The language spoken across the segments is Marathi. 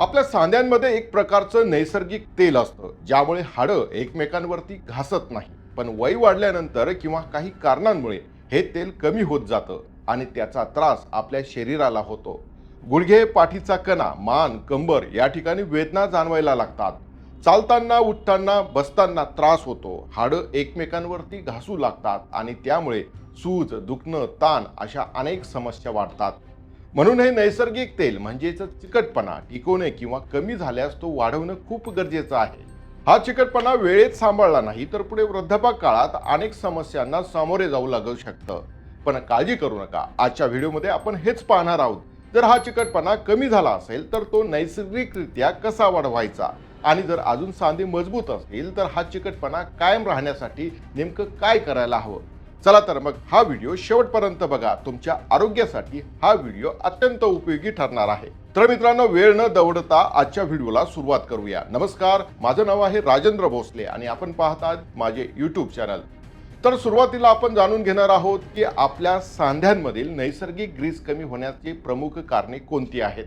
आपल्या सांध्यांमध्ये एक प्रकारचं नैसर्गिक तेल असतं ज्यामुळे हाडं एकमेकांवरती घासत नाही. पण वय वाढल्यानंतर किंवा काही कारणांमुळे हे तेल कमी होत जातं आणि त्याचा त्रास आपल्या शरीराला होतो. गुडघे पाठीचा कणा मान कंबर या ठिकाणी वेदना जाणवायला लागतात. चालताना उठताना बसताना त्रास होतो. हाडं एकमेकांवरती घासू लागतात आणि त्यामुळे सूज दुखणं ताण अशा अनेक समस्या वाढतात. म्हणून हे नैसर्गिक तेल म्हणजेच चिकटपणा टिकवणे किंवा कमी झाल्यास तो वाढवणं खूप गरजेचं आहे. हा चिकटपणा वेळेत सांभाळला नाही तर पुढे वृद्धापक काळात अनेक समस्यांना सामोरे जाऊ लागू शकतं. पण काळजी करू नका. आजच्या व्हिडिओमध्ये आपण हेच पाहणार आहोत. जर हा चिकटपणा कमी झाला असेल तर तो नैसर्गिकरित्या कसा वाढवायचा? आणि जर अजून सांधे मजबूत असतील तर हा चिकटपणा कायम राहण्यासाठी नेमकं काय करायला हवं? चला तर मग हा व्हिडिओ शेवटपर्यंत बघा. तुमच्या आरोग्यासाठी हा व्हिडिओ अत्यंत उपयोगी ठरणार आहे. तर मित्रांनो वेळ न दवडता आजच्या व्हिडिओला सुरुवात करूया. नमस्कार माझं नाव आहे राजेंद्र भोसले आणि आपण पाहतात माझे युट्यूब चॅनल तर सुरुवातीला आपण जाणून घेणार आहोत की आपल्या सांध्यांमधील नैसर्गिक ग्रीस कमी होण्याची प्रमुख कारणे कोणती आहेत?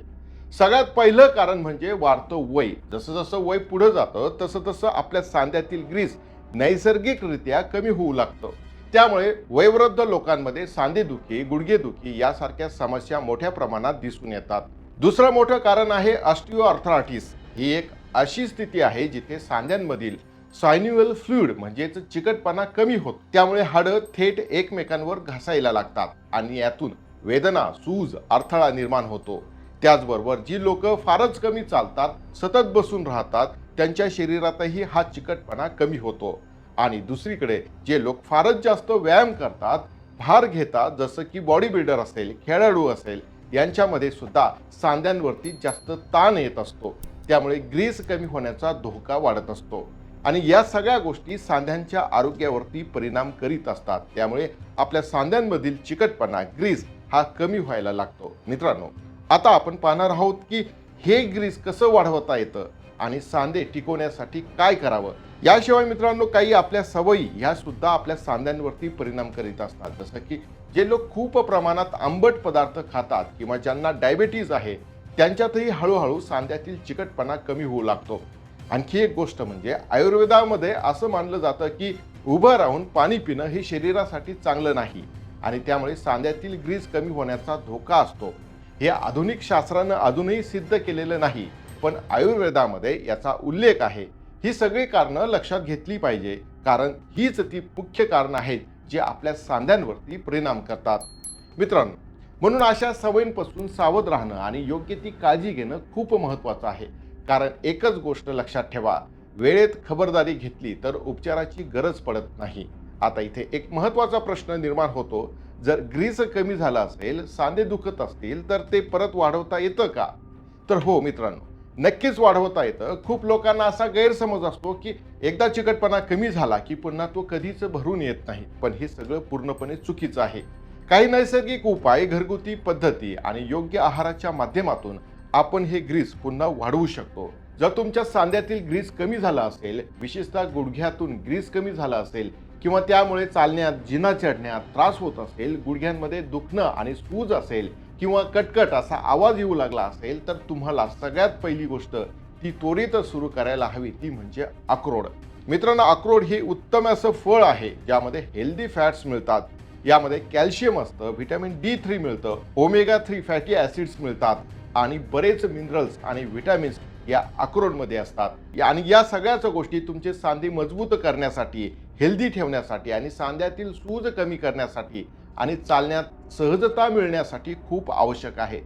सगळ्यात पहिलं कारण म्हणजे वाढतं वय. जसं जसं वय पुढं जातं तसं तसं आपल्या सांध्यातील ग्रीस नैसर्गिकरित्या कमी होऊ लागतं. त्यामुळे वयवृद्ध लोकांमध्ये सांधेदुखी गुडघेदुखी यासारख्या समस्या मोठ्या प्रमाणात दिसून येतात. दुसरं मोठं कारण आहे ऑस्टिओआर्थरायटिस ही एक अशी स्थिती आहे जिथे सांध्यांमधील सायन्युअल फ्लुइड म्हणजेच चिकटपणा कमी होत त्यामुळे हाडं थेट एकमेकांवर घासायला लागतात आणि यातून वेदना सूज अडथळा निर्माण होतो. त्याचबरोबर जी लोक फारच कमी चालतात सतत बसून राहतात त्यांच्या शरीरातही हा चिकटपणा कमी होतो. आणि दुसरीकडे जे लोक फारच जास्त व्यायाम करतात भार घेतात जसं की बॉडी बिल्डर असेल खेळाडू असेल यांच्यामध्ये सुद्धा सांध्यांवरती जास्त ताण येत असतो. त्यामुळे ग्रीस कमी होण्याचा धोका वाढत असतो. आणि या सगळ्या गोष्टी सांध्यांच्या आरोग्यावरती परिणाम करीत असतात. त्यामुळे आपल्या सांध्यांमधील चिकटपणा ग्रीस हा कमी व्हायला लागतो. मित्रांनो आता आपण पाहणार आहोत की हे ग्रीस कसं वाढवता येतं? आणि सांधे टिकवण्यासाठी काय करावं? याशिवाय मित्रांनो काही आपल्या सवयी ह्या सुद्धा आपल्या सांध्यांवरती परिणाम करीत असतात. जसं की जे लोक खूप प्रमाणात आंबट पदार्थ खातात किंवा ज्यांना डायबेटीज आहे त्यांच्यातही हळूहळू सांध्यातील चिकटपणा कमी होऊ लागतो. आणखी एक गोष्ट म्हणजे आयुर्वेदामध्ये असं मानलं जातं की उभं राहून पाणी पिणं हे शरीरासाठी चांगलं नाही आणि त्यामुळे सांध्यातील ग्रीज कमी होण्याचा धोका असतो. हे आधुनिक शास्त्रानं अजूनही सिद्ध केलेलं नाही. पण आयुर्वेदामध्ये याचा उल्लेख आहे. ही सगळी कारणं लक्षात घेतली पाहिजे. कारण हीच ती मुख्य कारणं आहेत जे आपल्या सांध्यांवरती परिणाम करतात. मित्रांनो म्हणून अशा सवयींपासून सावध राहणं आणि योग्य ती काळजी घेणं खूप महत्त्वाचं आहे. कारण एकच गोष्ट लक्षात ठेवा वेळेत खबरदारी घेतली तर उपचाराची गरज पडत नाही. आता इथे एक महत्त्वाचा प्रश्न निर्माण होतो. जर ग्रीस कमी झाला असेल सांधे दुखत असतील तर ते परत वाढवता येतं का? तर हो मित्रांनो नक्कीच वाढवता येतं. खूप लोकांना असा गैरसमज असतो की एकदा चिकटपणा कमी झाला की पुन्हा तो कधीच भरून येत नाही. पण हे सगळं पूर्णपणे चुकीचं आहे. काही नैसर्गिक उपाय घरगुती पद्धती आणि योग्य आहाराच्या माध्यमातून आपण हे ग्रीस पुन्हा वाढवू शकतो. जर तुमच्या सांध्यातील ग्रीस कमी झाला असेल विशेषतः गुडघ्यातून ग्रीस कमी झाला असेल किंवा त्यामुळे चालण्यात जिना चढण्यात त्रास होत असेल गुडघ्यांमध्ये दुखणं आणि सूज असेल किंवा कटकट असा आवाज येऊ लागला असेल तर तुम्हाला सगळ्यात पहिली गोष्ट ती त्वरित सुरू करायला हवी ती म्हणजे अक्रोड. मित्रांनो अक्रोड हे उत्तम असं फळ आहे ज्यामध्ये हेल्दी फॅट्स मिळतात. यामध्ये कॅल्शियम असतं व्हिटॅमिन डी थ्री मिळतं ओमेगा थ्री फॅटी ॲसिड्स मिळतात आणि बरेच मिनरल्स आणि व्हिटॅमिन्स या अक्रोडमध्ये असतात. आणि या सगळ्याच गोष्टी तुमचे सांधे मजबूत करण्यासाठी हेल्दी ठेवण्यासाठी आणि सांध्यातील सूज कमी करण्यासाठी आणि चालण्यात सहजता मिळण्यासाठी खूप आवश्यक आहे.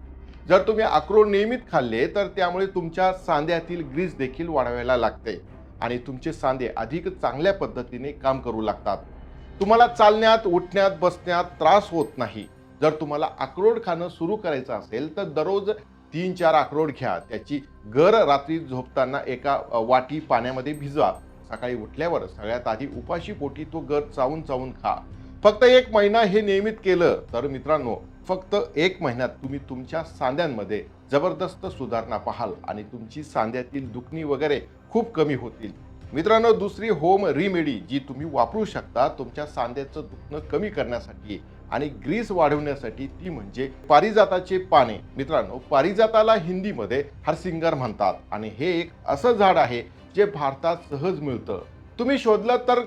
जर तुम्ही अक्रोड नियमित खाल्ले तर त्यामुळे तुमच्या सांध्यातील ग्रीस देखील वाढवायला लागते आणि तुमचे सांधे अधिक चांगल्या पद्धतीने काम करू लागतात. तुम्हाला चालण्यात उठण्यात बसण्यात त्रास होत नाही. जर तुम्हाला अक्रोड खाणं सुरू करायचं असेल तर दररोज तीन चार अक्रोड घ्या. त्याची गर रात्री झोपताना एका वाटी पाण्यामध्ये भिजवा. सकाळी उठल्यावर सगळ्यात आधी उपाशी पोटी तो गर चावून चावून खा. फक्त एक महिना हे नियमित केलं तर मित्रांनो फक्त एक महिन्यात तुम्ही तुमच्या सांध्यांमध्ये जबरदस्त सुधारणा पाहाल आणि तुमची सांध्यातील दुखणी वगैरे खूप कमी होतील. मित्रांनो दुसरी होम रिमेडी जी तुम्ही वापरू शकता तुमच्या सांध्याचं दुखणं कमी करण्यासाठी आणि ग्रीस वाढवण्यासाठी ती म्हणजे पारिजाताचे पाने. मित्रांनो पारिजाताला हिंदीमध्ये हरसिंगर म्हणतात आणि हे एक असं झाड आहे जे भारतात सहज मिळतं. तुम्ही शोधलं तर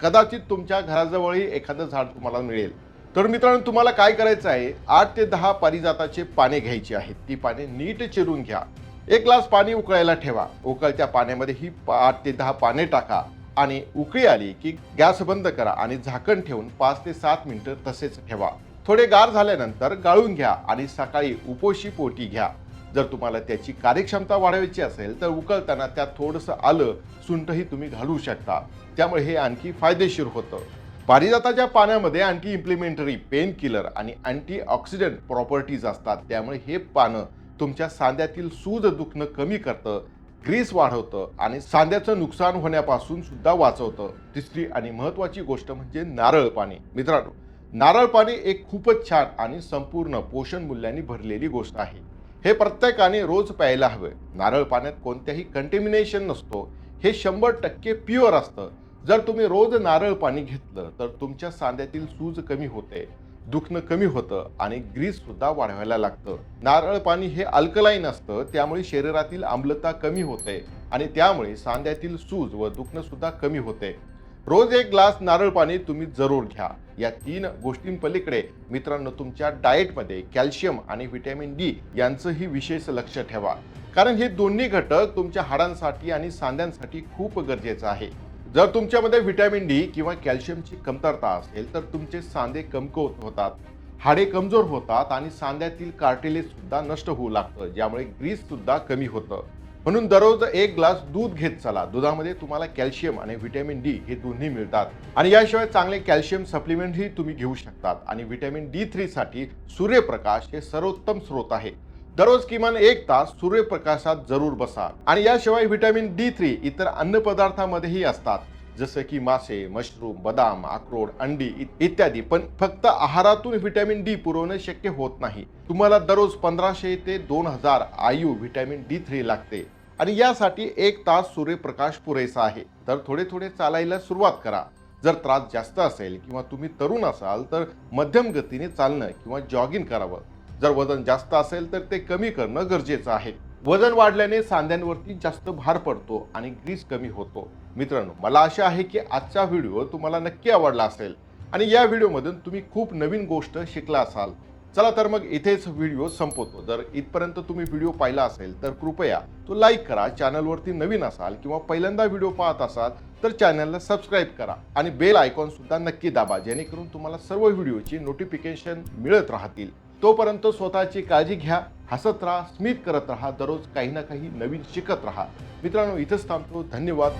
कदाचित तुमच्या घराजवळही एखादं झाड तुम्हाला मिळेल. तर मित्रांनो तुम्हाला काय करायचं आहे? आठ ते दहा पारिजाताचे पाने घ्यायची आहेत. ती पाने नीट चिरून घ्या. एक ग्लास पाणी उकळायला ठेवा. उकळत्या पाण्यामध्ये ही पा- आठ ते दहा पाने टाका आणि उकळी आली की गॅस बंद करा आणि झाकण ठेवून पाच ते सात मिनिटं तसेच ठेवा. थोडे गार झाल्यानंतर गाळून घ्या आणि सकाळी उपोशी पोटी घ्या. जर तुम्हाला त्याची कार्यक्षमता वाढवायची असेल तर उकळताना त्यात थोडंसं आलं सुंठही तुम्ही घालू शकता. त्यामुळे हे आणखी फायदेशीर होतं. पारिजाताच्या पाण्यामध्ये आणखी इम्प्लिमेंटरी पेन किलर आणि अँटी ऑक्सिडंट प्रॉपर्टीज असतात. त्यामुळे हे पानं तुमच्या सांध्यातील सूज दुखणं कमी करतं ग्रीस वाढवतं आणि सांध्याचं नुकसान होण्यापासून सुद्धा वाचवतं. तिसरी आणि महत्वाची गोष्ट म्हणजे नारळ पाणी. मित्रांनो नारळ पाणी एक खूपच छान आणि संपूर्ण पोषण मूल्यांनी भरलेली गोष्ट आहे. हे प्रत्येकाने रोज प्यायला हवे. नारळ पाण्यात कोणत्याही कंटेमिनेशन नसतो. हे शंभर टक्के प्युअर असतं. जर तुम्ही रोज नारळ पाणी घेतलं तर तुमच्या सांध्यातील सूज कमी होते दुखणं कमी होतं आणि ग्रीस सुद्धा वाढवायला लागतं. नारळ पाणी हे अल्कलाईन असतं त्यामुळे शरीरातील आम्लता कमी होते आणि त्यामुळे सांध्यातील सूज व दुखणं सुद्धा कमी होते. रोज एक ग्लास नारळ पाणी तुम्ही जरूर घ्या. या तीन गोष्टींपलीकडे मित्रांनो तुमच्या डाएटमध्ये कॅल्शियम आणि व्हिटॅमिन डी यांचंही विशेष लक्ष ठेवा. कारण हे दोन्ही घटक तुमच्या हाडांसाठी आणि सांध्यांसाठी खूप गरजेचं आहे. जर तुमच्यामध्ये व्हिटॅमिन डी किंवा कॅल्शियमची कमतरता असेल तर तुमचे सांधे कमकुवत होतात हाडे कमजोर होतात आणि सांध्यातील कार्टिलेज सुद्धा नष्ट होऊ लागतं ज्यामुळे ग्रीस सुद्धा कमी होतं. म्हणून दररोज एक ग्लास दूध घेत चला. दुधामध्ये तुम्हाला कॅल्शियम आणि व्हिटॅमिन डी हे दोन्ही मिळतात. आणि याशिवाय चांगले कॅल्शियम सप्लिमेंटही तुम्ही घेऊ शकतात. आणि व्हिटॅमिन डी थ्रीसाठी सूर्यप्रकाश हे सर्वोत्तम स्रोत आहे. दररोज किमान एक तास सूर्यप्रकाशात जरूर बसा. आणि याशिवाय व्हिटॅमिन डी थ्री इतर अन्नपदार्थांमध्येही असतात. जसं की मासे मशरूम बदाम अक्रोड अंडी इ- इत्यादी. पण फक्त आहारातून व्हिटॅमिन डी पुरवणं शक्य होत नाही. तुम्हाला दररोज पंधराशे ते दोन हजार आयू व्हिटॅमिन डी थ्री लागते. आणि यासाठी एक तास सूर्यप्रकाश पुरेसा आहे. तर थोडे थोडे चालायला सुरुवात करा. जर त्रास जास्त असेल किंवा तुम्ही तरुण असाल तर मध्यम गतीने चालणं किंवा जॉगिंग करावं. जर वजन जास्त असेल तर ते कमी करणं गरजेचं आहे. वजन वाढल्याने सांध्यांवरती जास्त भार पडतो आणि ग्रीस कमी होतो. मित्रांनो मला आशा आहे की आजचा व्हिडिओ तुम्हाला नक्की आवडला असेल आणि या व्हिडिओमधून तुम्ही खूप नवीन गोष्ट शिकला असाल. चला तर मग इथेच व्हिडिओ संपवतो. जर इथपर्यंत तुम्ही व्हिडिओ पाहिला असेल तर कृपया तो लाईक करा चॅनलवरती नवीन असाल किंवा पहिल्यांदा व्हिडिओ पाहत असाल तर चॅनलला सबस्क्राईब करा आणि बेल आयकॉन सुद्धा नक्की दाबा जेणेकरून तुम्हाला सर्व व्हिडिओची नोटिफिकेशन मिळत राहतील. तोपर्यंत स्वतःची काळजी घ्या. हसत राहा स्मित करत राहा दररोज काही ना काही नवीन शिकत राहा. मित्रांनो इथंच थांबतो. धन्यवाद.